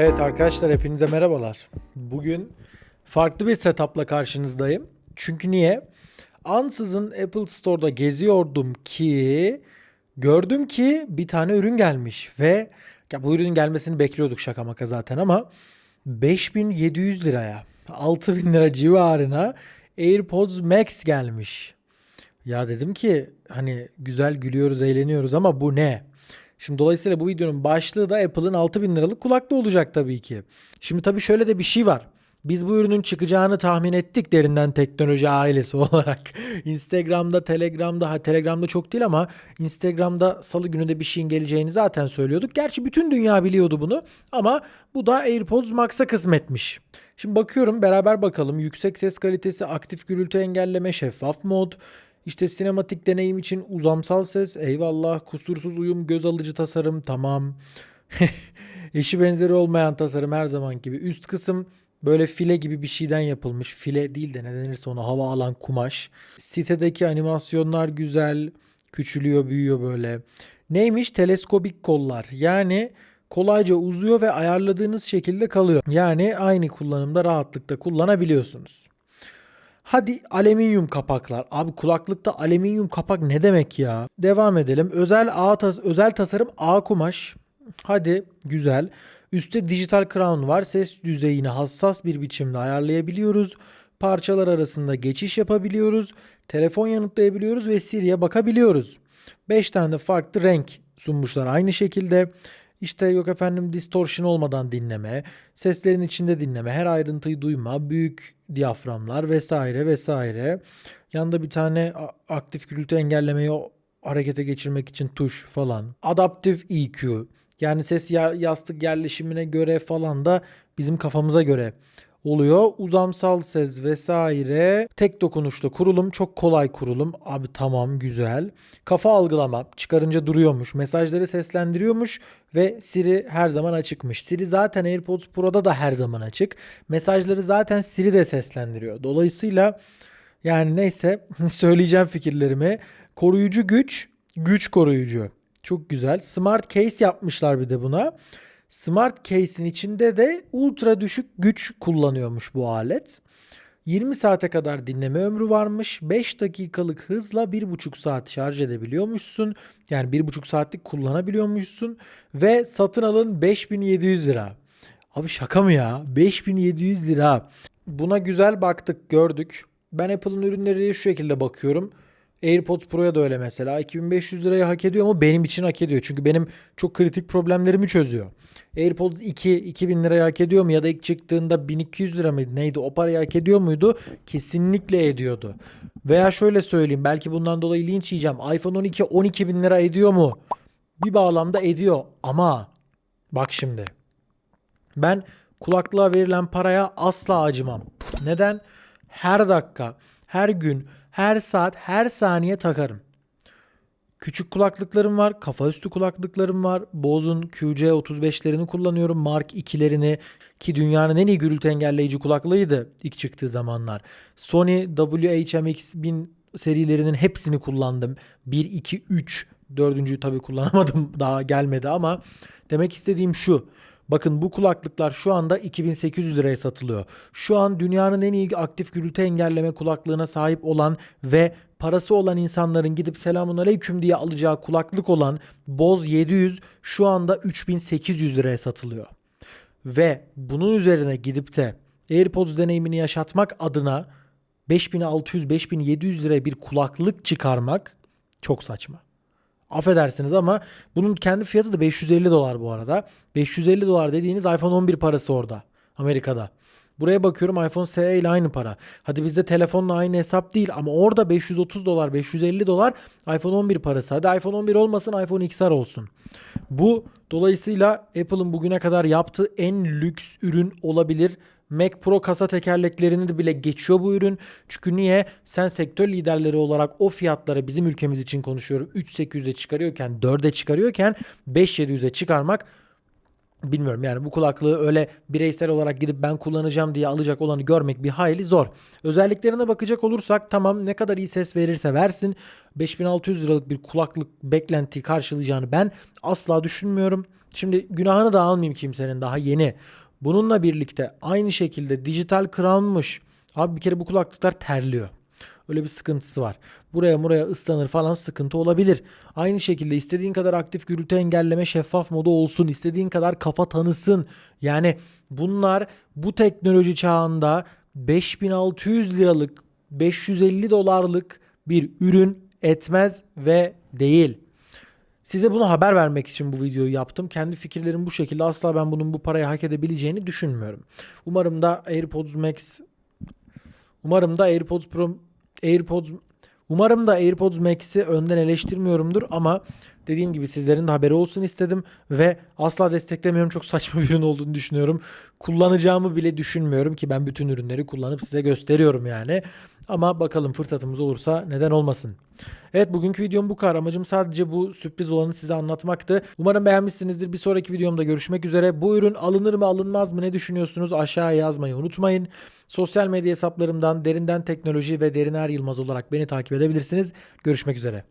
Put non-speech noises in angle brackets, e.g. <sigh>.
Evet arkadaşlar hepinize merhabalar. Bugün farklı bir setupla karşınızdayım. Çünkü niye? Ansızın Apple Store'da geziyordum ki gördüm ki bir tane ürün gelmiş ve ya bu ürünün gelmesini bekliyorduk şaka maka zaten ama 5700 liraya 6000 lira civarına AirPods Max gelmiş. Ya dedim ki hani güzel gülüyoruz eğleniyoruz ama bu ne? Şimdi dolayısıyla bu videonun başlığı da Apple'ın 6000 liralık kulaklığı olacak tabii ki. Şimdi tabii şöyle de bir şey var. Biz bu ürünün çıkacağını tahmin ettik derinden teknoloji ailesi <laughs> olarak. Instagram'da, Telegram'da, ha Telegram'da çok değil ama Instagram'da salı günü de bir şeyin geleceğini zaten söylüyorduk. Gerçi bütün dünya biliyordu bunu ama bu da AirPods Max'a kısmetmiş. Şimdi bakıyorum beraber bakalım. Yüksek ses kalitesi, aktif gürültü engelleme, şeffaf mod, işte sinematik deneyim için uzamsal ses, eyvallah, kusursuz uyum, göz alıcı tasarım, tamam. <laughs> Eşi benzeri olmayan tasarım her zaman gibi. Üst kısım böyle file gibi bir şeyden yapılmış. File değil de ne denirse ona hava alan kumaş. Sitedeki animasyonlar güzel. Küçülüyor, büyüyor böyle. Neymiş? Teleskobik kollar. Yani kolayca uzuyor ve ayarladığınız şekilde kalıyor. Yani aynı kullanımda rahatlıkla kullanabiliyorsunuz. Hadi alüminyum kapaklar. Abi kulaklıkta alüminyum kapak ne demek ya? Devam edelim. Özel A tas özel tasarım A kumaş. Hadi güzel. Üstte dijital crown var. Ses düzeyini hassas bir biçimde ayarlayabiliyoruz. Parçalar arasında geçiş yapabiliyoruz. Telefon yanıtlayabiliyoruz ve Siri'ye bakabiliyoruz. 5 tane de farklı renk sunmuşlar aynı şekilde. İşte yok efendim distortion olmadan dinleme, seslerin içinde dinleme, her ayrıntıyı duyma, büyük diyaframlar vesaire vesaire. Yanında bir tane aktif gürültü engellemeyi harekete geçirmek için tuş falan. Adaptive EQ yani ses ya- yastık yerleşimine göre falan da bizim kafamıza göre oluyor. Uzamsal ses vesaire. Tek dokunuşla kurulum. Çok kolay kurulum. Abi tamam güzel. Kafa algılama. Çıkarınca duruyormuş. Mesajları seslendiriyormuş ve Siri her zaman açıkmış. Siri zaten AirPods Pro'da da her zaman açık. Mesajları zaten Siri de seslendiriyor. Dolayısıyla yani neyse <laughs> söyleyeceğim fikirlerimi. Koruyucu güç, güç koruyucu. Çok güzel. Smart case yapmışlar bir de buna. Smart case'in içinde de ultra düşük güç kullanıyormuş bu alet. 20 saate kadar dinleme ömrü varmış. 5 dakikalık hızla 1,5 saat şarj edebiliyormuşsun. Yani 1,5 saatlik kullanabiliyormuşsun. Ve satın alın 5700 lira. Abi şaka mı ya? 5700 lira. Buna güzel baktık, gördük. Ben Apple'ın ürünleri şu şekilde bakıyorum. AirPods Pro'ya da öyle mesela. 2500 lirayı hak ediyor mu? Benim için hak ediyor. Çünkü benim çok kritik problemlerimi çözüyor. AirPods 2 2000 liraya hak ediyor mu? Ya da ilk çıktığında 1200 lira mıydı? Neydi? O parayı hak ediyor muydu? Kesinlikle ediyordu. Veya şöyle söyleyeyim. Belki bundan dolayı linç yiyeceğim. iPhone 12 12 bin lira ediyor mu? Bir bağlamda ediyor. Ama bak şimdi. Ben kulaklığa verilen paraya asla acımam. Neden? Her dakika, her gün, her saat, her saniye takarım. Küçük kulaklıklarım var, kafa üstü kulaklıklarım var. Bose'un QC35'lerini kullanıyorum, Mark 2'lerini ki dünyanın en iyi gürültü engelleyici kulaklığıydı ilk çıktığı zamanlar. Sony WHMX1000 serilerinin hepsini kullandım. 1, 2, 3. Dördüncüyü tabii kullanamadım <laughs> daha gelmedi ama demek istediğim şu. Bakın bu kulaklıklar şu anda 2800 liraya satılıyor. Şu an dünyanın en iyi aktif gürültü engelleme kulaklığına sahip olan ve parası olan insanların gidip selamun aleyküm diye alacağı kulaklık olan Bose 700 şu anda 3800 liraya satılıyor. Ve bunun üzerine gidip de AirPods deneyimini yaşatmak adına 5600-5700 liraya bir kulaklık çıkarmak çok saçma. Affedersiniz ama bunun kendi fiyatı da 550 dolar bu arada. 550 dolar dediğiniz iPhone 11 parası orada Amerika'da. Buraya bakıyorum iPhone SE ile aynı para. Hadi bizde telefonla aynı hesap değil ama orada 530 dolar 550 dolar iPhone 11 parası. Hadi iPhone 11 olmasın iPhone XR olsun. Bu dolayısıyla Apple'ın bugüne kadar yaptığı en lüks ürün olabilir. Mac Pro kasa tekerleklerini de bile geçiyor bu ürün. Çünkü niye? Sen sektör liderleri olarak o fiyatlara bizim ülkemiz için konuşuyorum. 3800'e çıkarıyorken 4'e çıkarıyorken 5700'e çıkarmak Bilmiyorum yani bu kulaklığı öyle bireysel olarak gidip ben kullanacağım diye alacak olanı görmek bir hayli zor. Özelliklerine bakacak olursak tamam ne kadar iyi ses verirse versin 5600 liralık bir kulaklık beklenti karşılayacağını ben asla düşünmüyorum. Şimdi günahını da almayayım kimsenin daha yeni. Bununla birlikte aynı şekilde dijital crown'muş. Abi bir kere bu kulaklıklar terliyor. Öyle bir sıkıntısı var. Buraya buraya ıslanır falan sıkıntı olabilir. Aynı şekilde istediğin kadar aktif gürültü engelleme şeffaf modu olsun. istediğin kadar kafa tanısın. Yani bunlar bu teknoloji çağında 5600 liralık 550 dolarlık bir ürün etmez ve değil. Size bunu haber vermek için bu videoyu yaptım. Kendi fikirlerim bu şekilde. Asla ben bunun bu parayı hak edebileceğini düşünmüyorum. Umarım da AirPods Max Umarım da AirPods Pro AirPods Umarım da AirPods Max'i önden eleştirmiyorumdur ama dediğim gibi sizlerin de haberi olsun istedim ve asla desteklemiyorum. Çok saçma <laughs> bir ürün olduğunu düşünüyorum. Kullanacağımı bile düşünmüyorum ki ben bütün ürünleri kullanıp size gösteriyorum yani. Ama bakalım fırsatımız olursa neden olmasın. Evet bugünkü videom bu kadar. Amacım sadece bu sürpriz olanı size anlatmaktı. Umarım beğenmişsinizdir. Bir sonraki videomda görüşmek üzere. Bu ürün alınır mı alınmaz mı ne düşünüyorsunuz aşağıya yazmayı unutmayın. Sosyal medya hesaplarımdan derinden teknoloji ve derin er Yılmaz olarak beni takip edebilirsiniz. Görüşmek üzere.